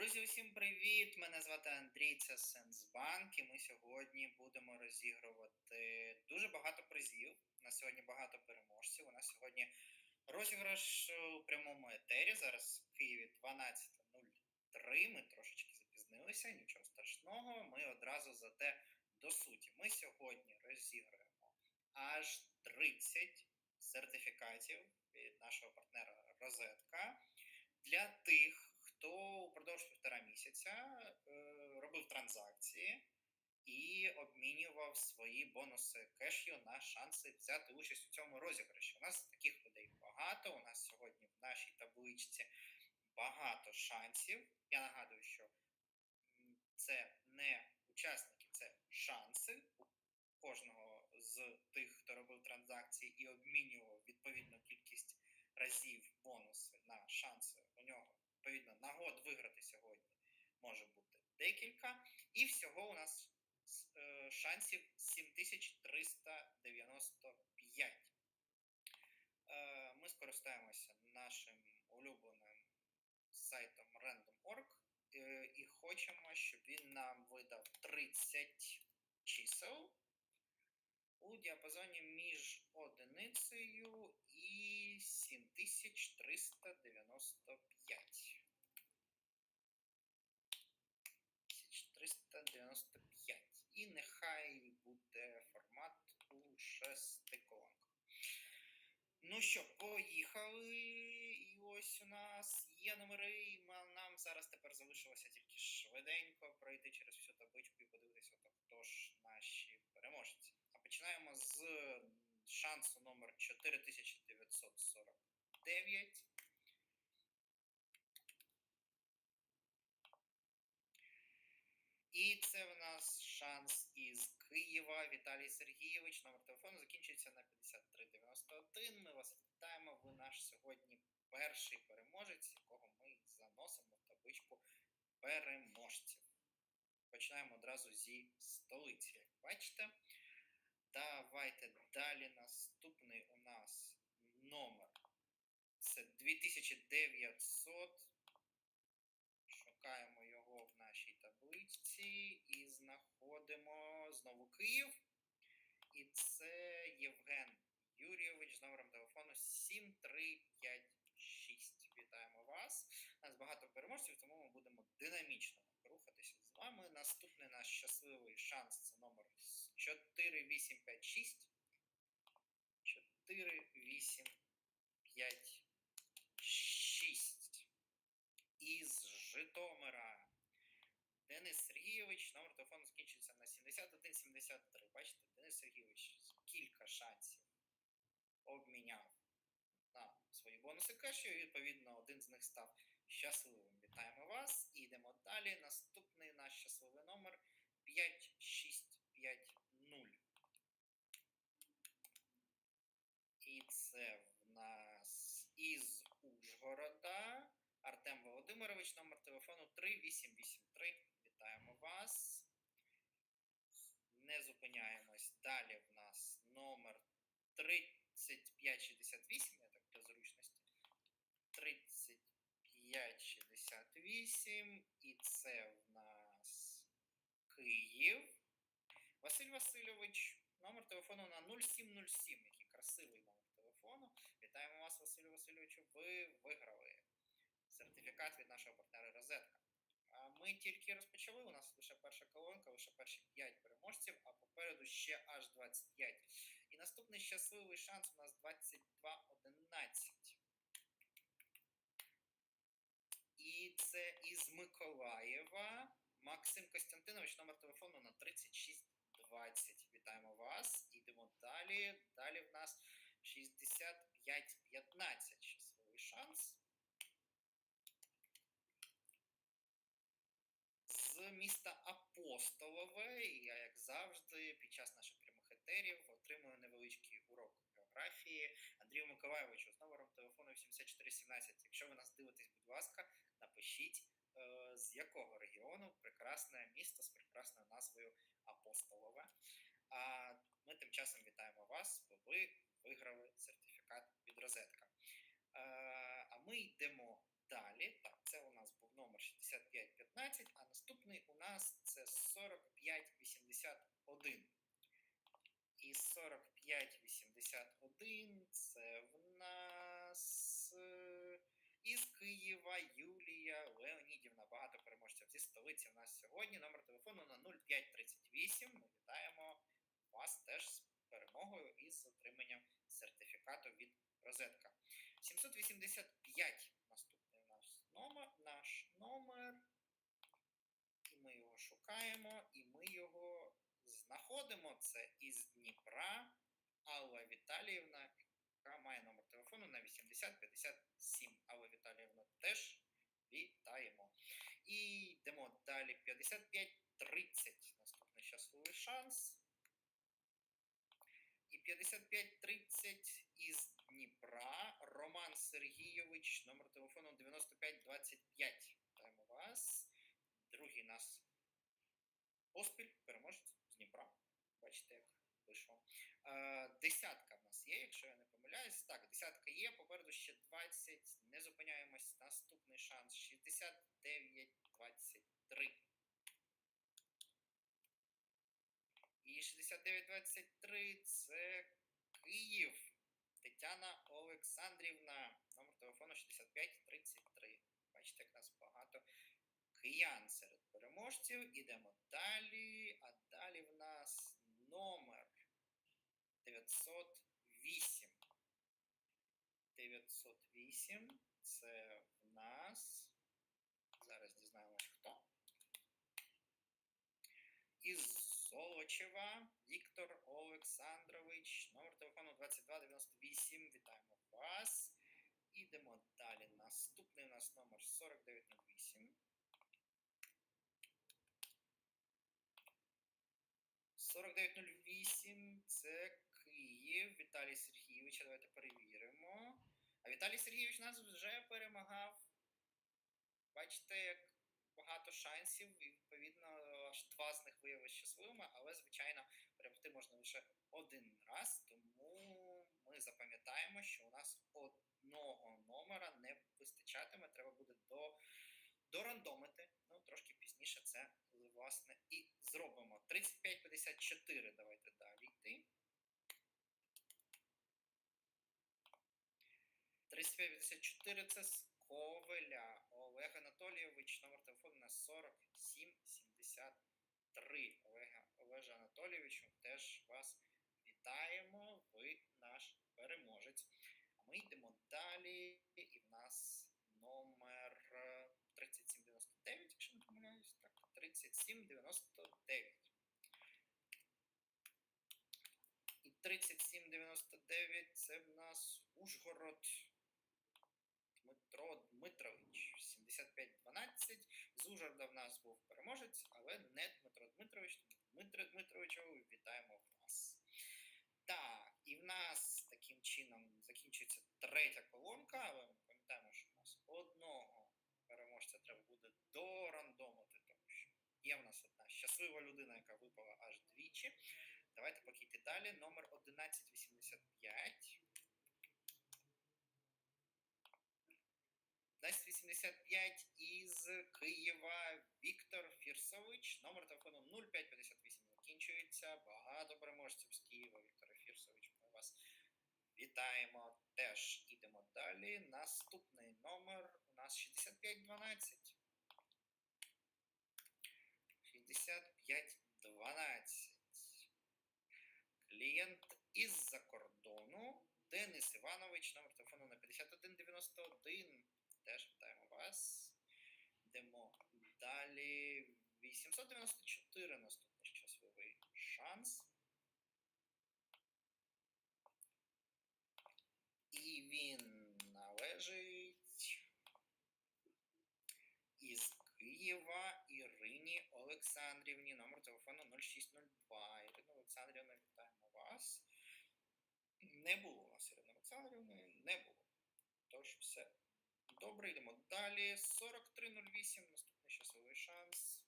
Друзі, усім привіт! Мене звати Андрій, це Сенсбанк, і ми сьогодні будемо розігрувати дуже багато призів. У нас сьогодні багато переможців. У нас сьогодні розіграш у прямому етері. Зараз в Києві 12.03. Ми трошечки запізнилися, нічого страшного. Ми одразу зате до суті. Ми сьогодні розіграємо аж 30 сертифікатів від нашого партнера Розетка для тих, хто упродовж півтора місяця е, робив транзакції і обмінював свої бонуси кешю на шанси взяти участь у цьому розіграші. У нас таких людей багато. У нас сьогодні в нашій табличці багато шансів. Я нагадую, що це не учасники, це шанси кожного з тих, хто робив транзакції і обмінював відповідну кількість разів бонуси на шанси у нього. Відповідно, нагод виграти сьогодні може бути декілька. І всього у нас е, шансів 7395. Е, Ми скористаємося нашим улюбленим сайтом random.org е, і хочемо, щоб він нам видав 30 чисел у діапазоні між одиницею 7395. 7395. І нехай буде формат у шестиколонках. Ну що, поїхали. І ось у нас є номери, і нам зараз тепер залишилося тільки швиденько пройти через всю табличку і подивитися, то хто ж наші переможці. А починаємо з шансу номер 4949. І це в нас шанс із Києва. Віталій Сергійович. Номер телефону закінчується на 5391. Ми вас вітаємо. Ви наш сьогодні перший переможець, якого ми заносимо в табличку переможців. Починаємо одразу зі столиці, як бачите. Давайте далі. Наступний у нас номер. Це 2900. Шукаємо його в нашій табличці і знаходимо знову Київ. І це Євген Юрійович з номером телефону 7356. Вітаємо вас. У нас багато переможців, тому ми будемо динамічно рухатися з вами. Наступний наш щасливий шанс це номер 4856. 4856 із Житомира. Денис Сергійович, номер телефону закінчується на 7173. Бачите, Денис Сергійович кілька шансів обміняв на свої бонуси кешю, і відповідно один з них став щасливим. Вітаємо вас. І йдемо далі. Наступний наш щасливий номер 5650. І це в нас із Ужгорода. Артем Володимирович, номер телефону 3883. Вітаємо вас. Не зупиняємось. Далі в нас номер 3568, я так для зручності. 3568. І це в нас Київ. Василь Васильович, номер телефону на 0707. Який красивий номер телефону. Вітаємо вас, Василю Васильовичу. Ви виграли сертифікат від нашого партнера Розетка. Ми тільки розпочали. У нас лише перша колонка, лише перші 5 переможців, а попереду ще аж 25. І наступний щасливий шанс у нас 22.11. І це із Миколаєва. Максим Костянтинович, номер телефону на 3620. Вітаємо вас. Ідемо далі. Далі в нас 6515. Щасливий шанс. з міста Апостолове. Я, як завжди, під час наших прямих етерів отримую невеличкий урок географії Андрію Миколаєвичу з номером телефону 7417. Якщо ви нас дивитесь, будь ласка, напишіть, е, з якого регіону прекрасне місто з прекрасною назвою Апостолове. Ми тим часом вітаємо вас, бо ви виграли сертифікат від розетка. Е, А ми йдемо далі. Так, це у нас був номер 6515, а наступний у нас це 4581. І 4581 це в нас е, із Києва Юлія Леонідівна. Багато переможців зі столиці в нас сьогодні. Номер телефону на 0538. Ми вітаємо вас теж з перемогою і з отриманням сертифікату від розетка. 785 наступний наш номер, наш номер. І ми його шукаємо, і ми його знаходимо. Це із Дніпра Алла Віталіївна, яка має номер телефону на 8057. Алла Віталіївна теж вітаємо. І йдемо далі. 5530. Наступний щасливий шанс. І 5530 із Дніпра. Роман Сергійович, номер телефону 9525. Вітаємо вас. Другий нас поспіль, переможець з Дніпра. Бачите, як вийшло. Е, десятка в нас є, якщо я не помиляюсь. Так, десятка є, попереду ще 20. Не зупиняємось. Наступний шанс 69-23. І 69-23 це Київ. Тетяна Олександрівна. Номер телефону 6533. Бачите, як нас багато киян серед переможців. Ідемо далі. А далі в нас номер 908. 908 це в нас. Зараз дізнаємось хто. Із Золочева Віктор Олександрович. Номер телефону 2298. Вітаємо вас. Ідемо далі. Наступний у нас номер 4908. 4908 це Київ. Віталій Сергійович. Давайте перевіримо. А Віталій Сергійович нас вже перемагав. Бачите, як багато шансів, і відповідно аж два з них виявилися щасливими, але, звичайно, перемогти можна лише один раз, тому ми запам'ятаємо, що у нас одного номера не вистачатиме, треба буде до, дорандомити. Ну, трошки пізніше це, власне, і зробимо. 35-54, давайте далі йти. 35-54 це Ковеля. Олег Анатолійович, номер телефону на 4773. Олега, Олеже Анатолійовичу, теж вас вітаємо. Ви наш переможець. А ми йдемо далі. І в нас номер 3799, якщо не помиляюсь. Так, 3799. І 3799 це в нас Ужгород. Дмитро Дмитрович, 7512. З Ужгорода в нас був переможець, але не Дмитро Дмитрович. Дмитро Дмитровичу, вітаємо вас. Так, і в нас таким чином закінчується третя колонка, але ми пам'ятаємо, що в нас одного переможця треба буде дорандомити, тому що є в нас одна щаслива людина, яка випала аж двічі. Давайте поки йти далі. Номер 1185. 1085 із Києва Віктор Фірсович. Номер телефону 0558 закінчується. Багато переможців з Києва. Віктор Фірсович. Ми вас вітаємо. Теж ідемо далі. Наступний номер у нас 6512. 6512. Клієнт із-за кордону. Денис Іванович, номер телефону на 5191. Теж вітаємо вас. Йдемо далі. 894 наступний щасливий шанс. І він належить із Києва Ірині Олександрівні. Номер телефону 0602. Ірина Олександрівна, вітаємо вас. Не було у нас Ірини Олександрівни, не було. Тож все. Добре, йдемо далі. 4308, наступний щасливий шанс.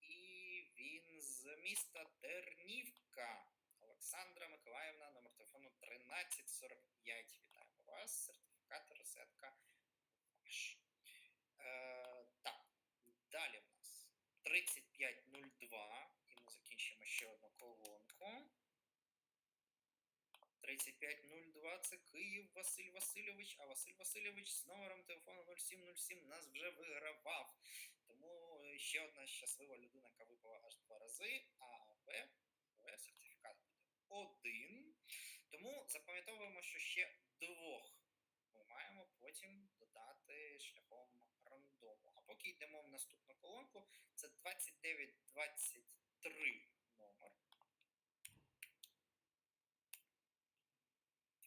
І він з міста Тернівка. Олександра Миколаївна, номер телефону 1345. Вітаємо вас. Сертифікат розетка. Е, так, далі в нас 3502. І ми закінчимо ще одну колонку. 3502 це Київ Василь Васильович, а Василь Васильович з номером телефону 0707 нас вже вигравав. Тому е, ще одна щаслива людина, яка випала аж два рази, а В, В сертифікат буде один. Тому запам'ятовуємо, що ще двох ми маємо потім додати шляхом рандому. А поки йдемо в наступну колонку, це 2923 номер.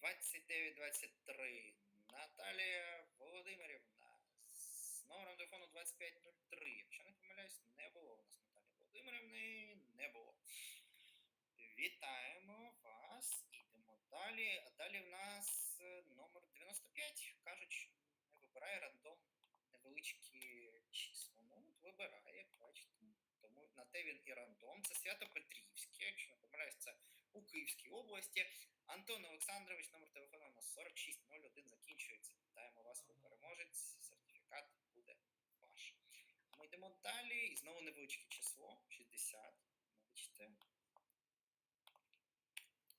2923 Наталія Володимирівна з номером телефону 2503. Якщо не помиляюсь, не було у нас Наталії Володимирівни, не було. Вітаємо вас. Ідемо далі. А далі в нас е, номер 95. Кажуть, не вибирає рандом невеличкі числа. Ну, от вибирає, бачите. Тому на те він і рандом. Це Свято-Петрівське, якщо не помиляюсь, це у Київській області. Антон Олександрович, номер телефону у нас 4601 закінчується. Вітаємо вас, ви переможець. Сертифікат буде ваш. Ми йдемо далі. І знову невеличке число 60. Бачите.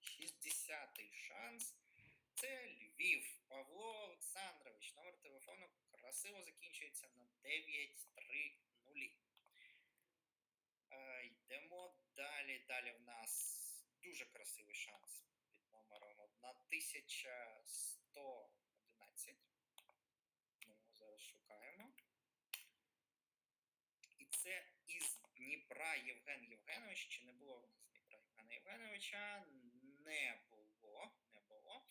60-й шанс. Це Львів. Павло Олександрович. Номер телефону красиво закінчується на 930. Е, йдемо далі. Далі в нас дуже красивий шанс номером 1111. Ми його зараз шукаємо. І це із Дніпра Євген Євгенович. Чи не було в нас Дніпра Євгена Євгеновича? Не було. Не було.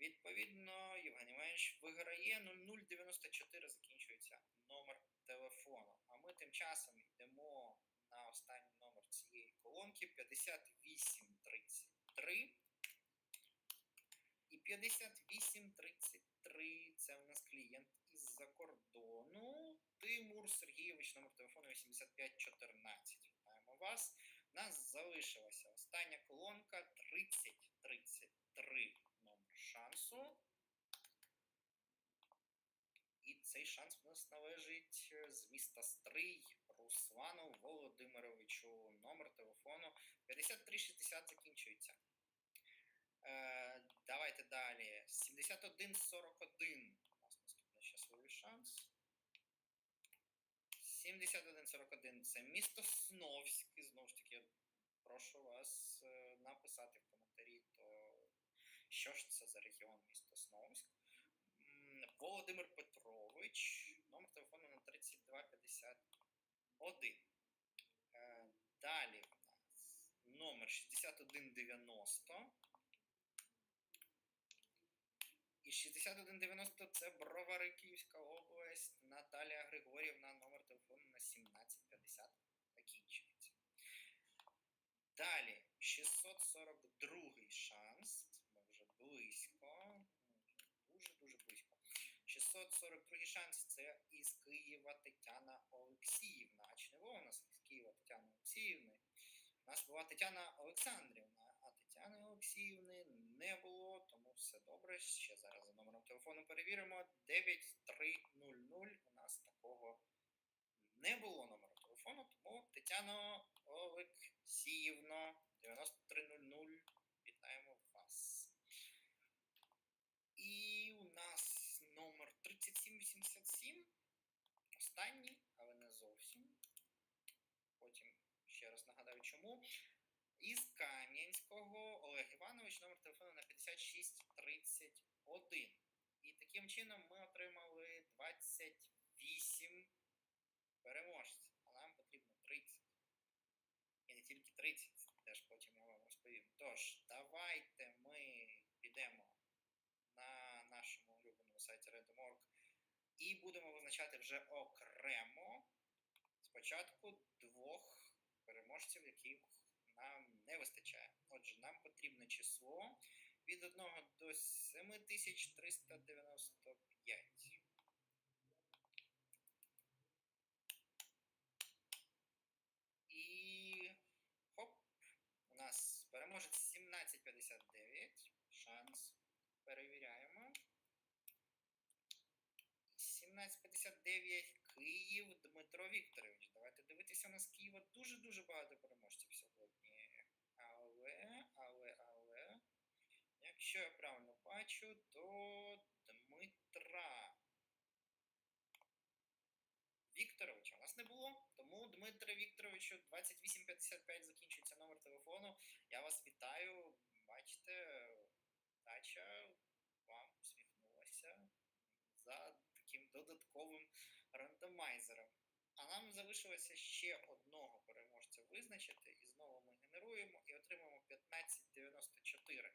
Відповідно, Євген Євгенович виграє 0094, закінчується номер телефону. А ми тим часом йдемо на останній номер цієї колонки 5833. І 5833 це в нас клієнт із-за кордону. Тимур Сергійович, номер телефону 8514. Вітаємо вас. У нас залишилася остання колонка 3033 номер шансу. І цей шанс у нас належить е, з міста Стрий Руслану Володимировичу. Номер телефону 5360 закінчується. Е, давайте далі. 7141. У нас наступний щасливий шанс. 7141 це місто Сновськ. І знову ж таки, прошу вас е, написати в коментарі, то що ж це за регіон місто Сновськ. Володимир Петрович, номер телефону на 3251. Е, Далі в нас номер 6190. І 6190 це Бровари, Київська область. Наталія Григорівна, номер телефону на 1750 закінчується. Далі 642 шанс. Ми вже близько. Дуже-дуже близько. 642 шанс це із Києва Тетяна Олексіївна. А чи не було у нас із Києва Тетяни Олексіївни? У нас була Тетяна Олександрівна, а Тетяни Олексіївни не було, все добре. Ще зараз за номером телефону перевіримо. 9300 у нас такого не було номеру телефону, тому Тетяно Олексіївно 9300 вітаємо вас. І у нас номер 3787. Останній, але не зовсім. Потім ще раз нагадаю, чому. Із Кам'янського Олег номер телефону на 5631. І таким чином ми отримали 28 переможців. А нам потрібно 30. І не тільки 30, теж потім я вам розповім. Тож, давайте ми підемо на нашому улюбленому сайті Random.org і будемо визначати вже окремо спочатку двох переможців, яких нам не вистачає. Отже, нам потрібне число від 1 до 7395. І хоп, у нас переможець 1759. Шанс. Перевіряємо. 1159 Київ Дмитро Вікторович. Давайте дивитися у нас Києва дуже-дуже багато переможців сьогодні. Але, але, але, якщо я правильно бачу, то Дмитра Вікторовича у нас не було. Тому Дмитре Вікторовичу 2855 закінчується номер телефону. Я вас вітаю. Бачите, дача вам усміхнулася за таким додатковим рандомайзером. А нам залишилося ще одного переможця визначити, і знову ми генеруємо і отримаємо 1594.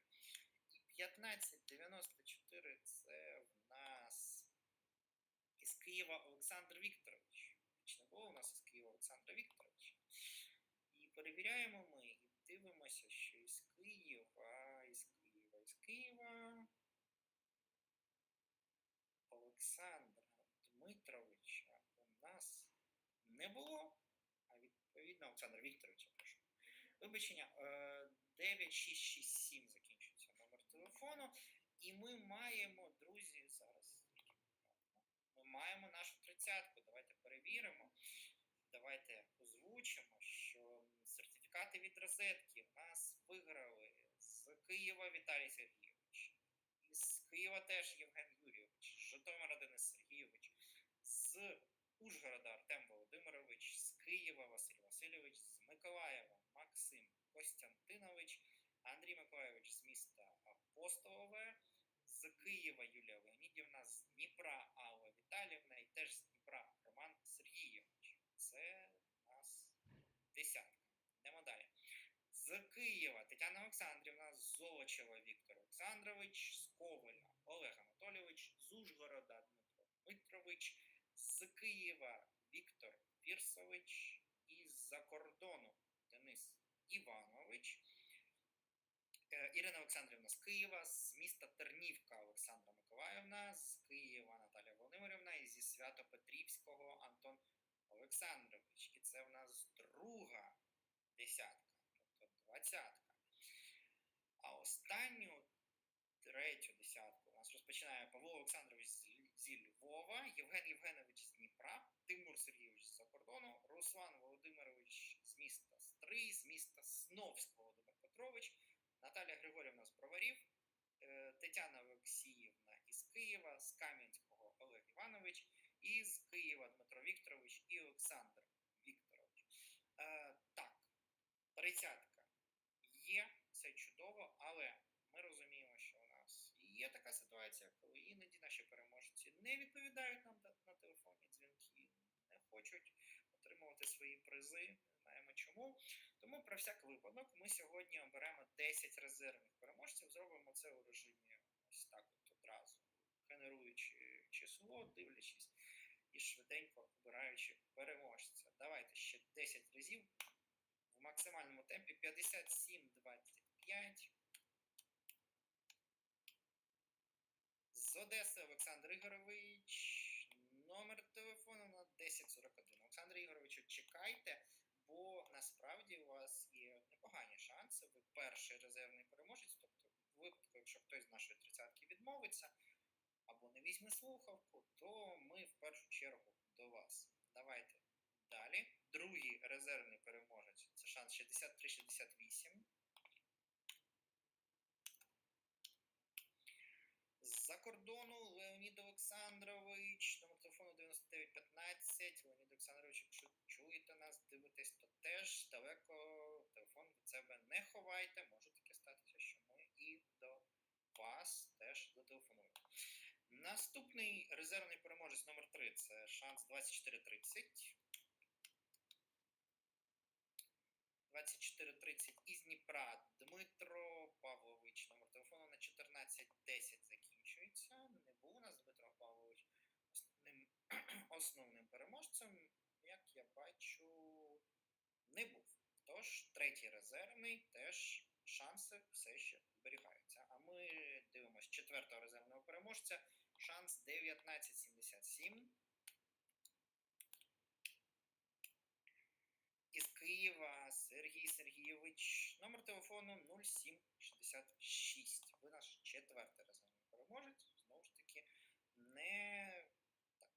І 1594 це в нас із Києва Олександр Вікторович. Чи не було у нас із Києва Олександра Вікторовича? І перевіряємо ми і дивимося, що із Києва, із Києва, із Києва. Олександра Дмитровича у нас не було. А відповідно, Олександра Вікторовича, прошу. Вибачення, е, 9667 закінчується номер. І ми маємо, друзі, зараз. Ми маємо нашу тридцятку. Давайте перевіримо. Давайте озвучимо, що сертифікати від розетки в нас виграли з Києва Віталій Сергійович. З Києва теж Євген Юрійович, з Житомира Денис Сергійович, з Ужгорода Артем Володимирович, з Києва Василь Васильович, з Миколаєва Максим Костянтинович, Андрій Миколаєвич з міста Апостолове, з Києва Юлія Леонідівна, з Дніпра Алла Віталівна і теж з Дніпра Роман Сергійович. Це у нас десятка. Йдемо далі. З Києва Тетяна Олександрівна, Золочева Віктор Олександрович, з Ковеля Олег Анатолійович, з Ужгорода Дмитро Дмитрович, з Києва Віктор Пірсович і з-за кордону Денис Іванович. Е, Ірина Олександрівна з Києва, з міста Тернівка Олександра Миколаївна, з Києва Наталія Володимирівна і зі Свято-Петрівського Антон Олександрович. І це в нас друга десятка, тобто двадцятка. А останню третю десятку у нас розпочинає Павло Олександрович зі Львова, Євген Євгенович з Дніпра, Тимур Сергійович з-за кордону, Руслан Володимирович з міста Стрий, з міста Сновськ Володимир Петрович, Наталя Григорівна з Броварів, е, Тетяна Олексіївна із Києва, з Кам'янського Олег Іванович, і з Києва Дмитро Вікторович і Олександр Вікторович. Е, так, тридцятка є, це чудово, але ми розуміємо, що у нас є така ситуація, коли іноді наші переможці не відповідають нам на, на телефонні дзвінки, не хочуть отримувати свої призи. Не знаємо чому. Тому про всяк випадок ми сьогодні оберемо 10 резервних переможців. Зробимо це у режимі ось так от одразу, генеруючи число, дивлячись і швиденько обираючи переможця. Давайте ще 10 разів в максимальному темпі 57-25. З Одеси Олександр Ігорович. Номер телефону на 1041. Олександр Ігоровичу, чекайте, бо насправді у вас є непогані шанси. Ви перший резервний переможець. Тобто, в випадку, якщо хтось з нашої тридцятки відмовиться або не візьме слухавку, то ми в першу чергу до вас. Давайте далі. Другий резервний переможець це шанс 63-68. З-за кордону Леонід Олександрович, номер телефону 9915. Леонід Олександрович, якщо дивитесь, то теж далеко телефон від себе не ховайте. Може таке статися, що ми і до вас теж зателефонуємо. Наступний резервний переможець номер 3 це шанс 2430. 2430 із Дніпра Дмитро Павлович. Номер телефону на 1410 закінчується. Не був у нас Дмитро Павлович основним, основним переможцем, я бачу, не був. Тож, третій резервний теж шанси все ще зберігаються. А ми дивимося четвертого резервного переможця. Шанс 1977. Із Києва Сергій Сергійович. Номер телефону 0766. Ви наш четвертий резервний переможець. Знову ж таки, не так,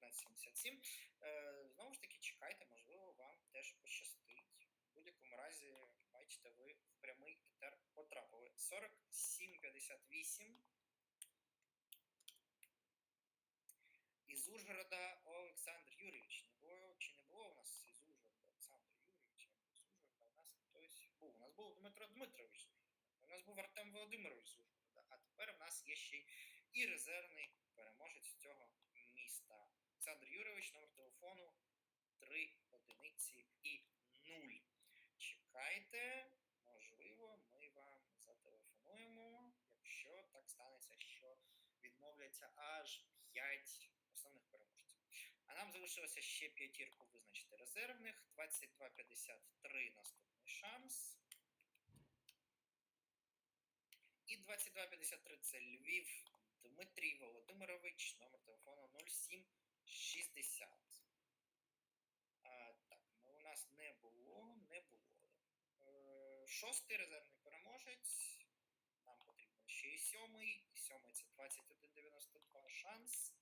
1977. Е, знову ж таки, чекайте, можливо, вам теж пощастить. В будь-якому разі, бачите, ви в прямий етер потрапили. 47,58. Із Ужгорода Олександр Юрійович. Не було, чи не було у нас із Ужгорода Олександр Юрійович? З Ужгорода у нас хтось був. У нас був Дмитро Дмитрович. У нас був Артем Володимирович з Ужгорода. А тепер в нас є ще і резервний переможець цього. Олександр Юрійович, номер телефону 3 одиниці і 0. Чекайте, можливо, ми вам зателефонуємо, якщо так станеться, що відмовляться аж 5 основних переможців. А нам залишилося ще п'ятірку визначити резервних. 22,53 наступний шанс. І 22,53 це Львів Дмитрій Володимирович, номер телефону 0760. А, так, ну, у нас не було, не було. Е, шостий резервний переможець. Нам потрібен ще і сьомий. Сьомий це 21,92 шанс.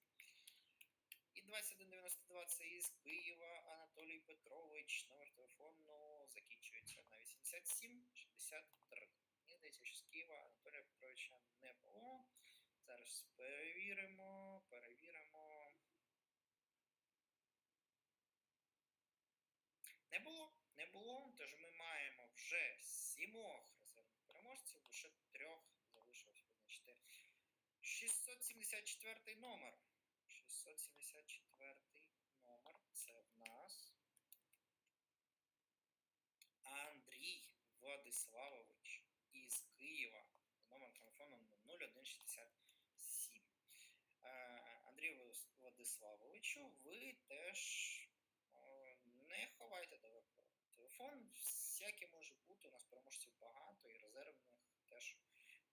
І 2192 це із Києва Анатолій Петрович. Номер телефону закінчується на 8763. Мені здається, що з Києва Анатолія Петровича не було. Зараз перевіримо, перевіримо. Не було, не було. Тож ми маємо вже сімох резервних переможців, лише трьох залишилось визначити. 674 номер. 674 номер. Це в нас Андрій Владиславович із Києва з номером телефону 0167. Е, Андрій Владиславовичу, ви теж е, не ховайте далеко телефон. Всяке може бути. У нас переможців багато і резервних теж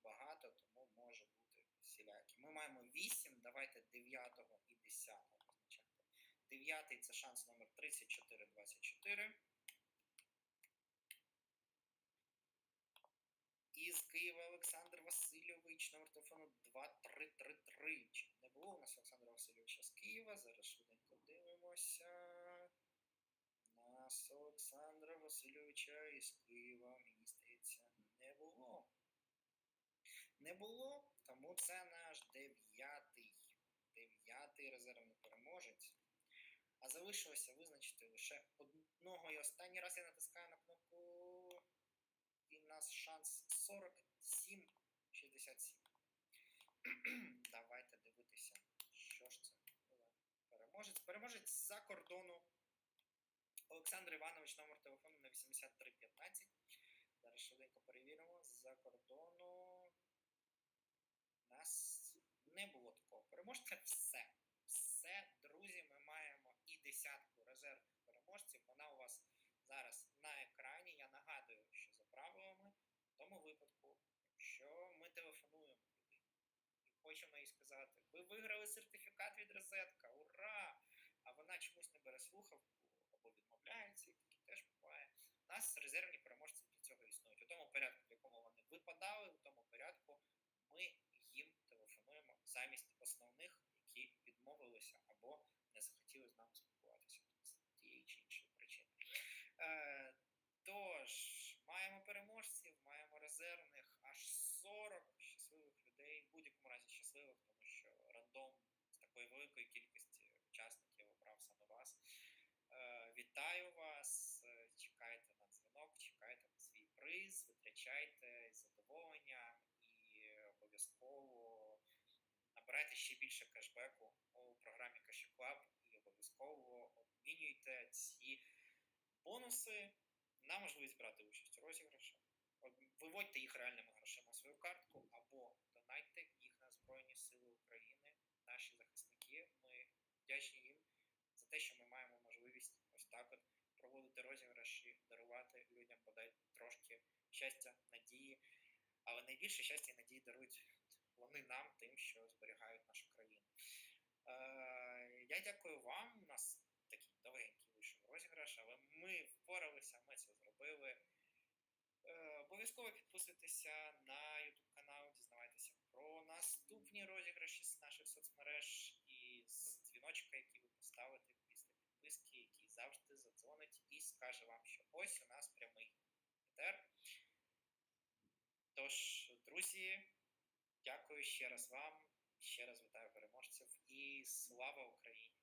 багато, тому може бути всілякі. Ми маємо 8, давайте 9 і 10 визначати. 9 це шанс номер 3424. Із Києва Олександр Васильович, номер телефону 2333. Чи не було у нас Олександра Васильовича з Києва? Зараз швиденько дивимося. Нас Олександра Васильовича із Києва, мені здається, не було. Не було, тому це наш дев'ятий. Дев'ятий резервний переможець. А залишилося визначити лише одного. І останній раз я натискаю на кнопку. І в нас шанс 47-67. Давайте дивитися, що ж це. Переможець. Переможець з-за кордону. Олександр Іванович, номер телефону на 8315. Зараз швиденько перевіримо. З-за кордону. У нас не було такого переможця. Все. Все, друзі, ми маємо і десятку резервних переможців. Вона у вас зараз на екрані. Я нагадую, що за правилами, в тому випадку, якщо ми телефонуємо і хочемо їй сказати, ви виграли сертифікат від розетка, ура! А вона чомусь не бере слухавку або відмовляється, і таке теж буває. У нас резервні переможці для цього існують. У тому порядку, в якому вони випадали, у тому порядку ми їм телефонуємо замість основних, які відмовилися або не захотіли з нами спілкуватися з тієї чи іншої причини. Е, Тож, маємо переможців, маємо резервних, аж 40 щасливих людей, в будь-якому разі щасливих, тому що рандом з такої великої кількості учасників обрав саме вас. Е, Вітаю вас, е, чекайте на дзвінок, чекайте на свій приз, витрачайте задоволення і обов'язково набирайте ще більше кешбеку у програмі Cash Club і обов'язково обмінюйте ці бонуси на можливість брати участь у розіграшах. Виводьте їх реальними грошима в свою картку або донайте їх на Збройні Сили України, наші захисники. Ми вдячні їм за те, що ми маємо от проводити розіграші, дарувати людям бодай трошки щастя, надії. Але найбільше щастя і надії дарують вони нам тим, що зберігають нашу країну. Е, Я дякую вам. У нас такий довгенький вийшов розіграш, але ми впоралися, ми це зробили. Е, Обов'язково підписуйтеся на YouTube канал, дізнавайтеся про наступні розіграші з наших соцмереж і з дзвіночка, який ви підписки, який завжди задзвонить і скаже вам, що ось у нас прямий етер. Тож, друзі, дякую ще раз вам, ще раз вітаю переможців і слава Україні!